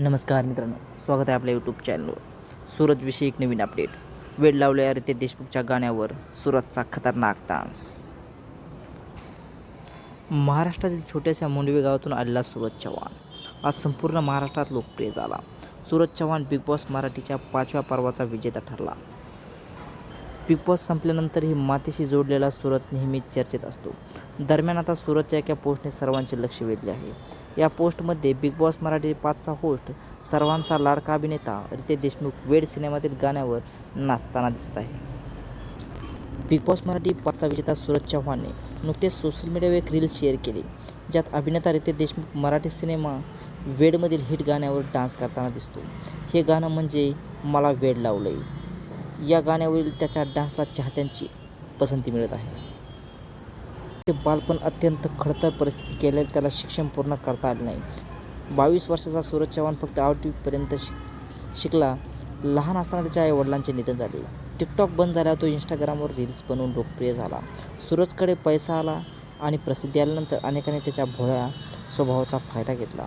नमस्कार मित्रांनो स्वागत आहे आपल्या यूट्यूब चॅनलवर सूरजविषयी एक नवीन अपडेट वेळ लावल्या रितेश देशमुखच्या गाण्यावर सूरजचा खतरनाक डान्स. महाराष्ट्रातील छोट्याशा मुंडवे गावातून आलेला सूरज चव्हाण. आज संपूर्ण महाराष्ट्रात लोकप्रिय झाला. सूरज चव्हाण बिग बॉस मराठीच्या पाचव्या पर्वाचा विजेता ठरला. बिग बॉस संपल्यानंतरही मातीशी जोडलेला सुरत नेहमीच चर्चेत असतो. दरम्यान आता सुरतच्या एका पोस्टने सर्वांचे लक्ष वेधले आहे. या पोस्टमध्ये बिग बॉस मराठी पाचचा होस्ट सर्वांचा लाडका अभिनेता रितेश देशमुख वेड सिनेमातील गाण्यावर नाचताना दिसत आहे. बिग बॉस मराठी पाचचा विजेता सूरज चव्हाणने नुकतेच सोशल मीडियावर एक रील शेअर केली ज्यात अभिनेता रितेश देशमुख मराठी सिनेमा वेडमधील हिट गाण्यावर डान्स करताना दिसतो. हे गाणं म्हणजे मला वेड लावलंय. या गाण्यावरील त्याच्या डान्सला चाहत्यांची पसंती मिळत आहे. ते बालपण अत्यंत खडतर परिस्थितीत केले त्याला शिक्षण पूर्ण करता आले नाही. बावीस वर्षाचा सूरज चव्हाण फक्त आठवीपर्यंत शिक शिकला. लहान असताना त्याच्या आई वडिलांचे निधन झाले. टिकटॉक बंद झाल्यावर तो इंस्टाग्रामवर रील्स बनवून लोकप्रिय झाला. सूरजकडे पैसा आला आणि प्रसिद्धी आल्यानंतर अनेकांनी त्याच्या भोळ्या स्वभावाचा फायदा घेतला.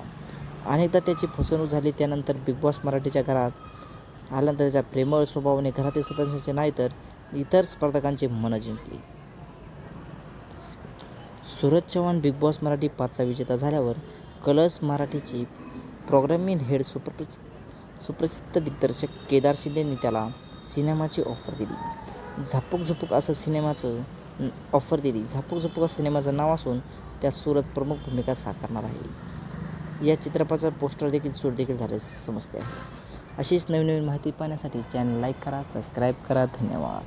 अनेकदा त्याची फसवणूक झाली त्यानंतर बिग बॉस मराठीच्या घरात आल्यानंतर त्याच्या प्रेमळ स्वभावाने घरातील सदस्यांचे नाही तर इतर स्पर्धकांची मनं जिंकली. सूरज चव्हाण बिग बॉस मराठी पाचचा विजेता झाल्यावर कलर्स मराठीची प्रोग्रामिंग हेड सुप्रसि सुप्रसिद्ध दिग्दर्शक केदार शिंदेंनी त्याला सिनेमाची ऑफर दिली. झापूक झुपूक असं सिनेमाचं ऑफर दिली. झापूक झुपूक असं सिनेमाचं नाव असून त्या सुरत प्रमुख भूमिका साकारणार आहे. या चित्रपटाचा पोस्टर देखील सूट देखील झाले समजते आहे. अशीच नवीन नवीन माहिती पाहण्यासाठी चॅनल लाईक करा सबस्क्राईब करा. धन्यवाद.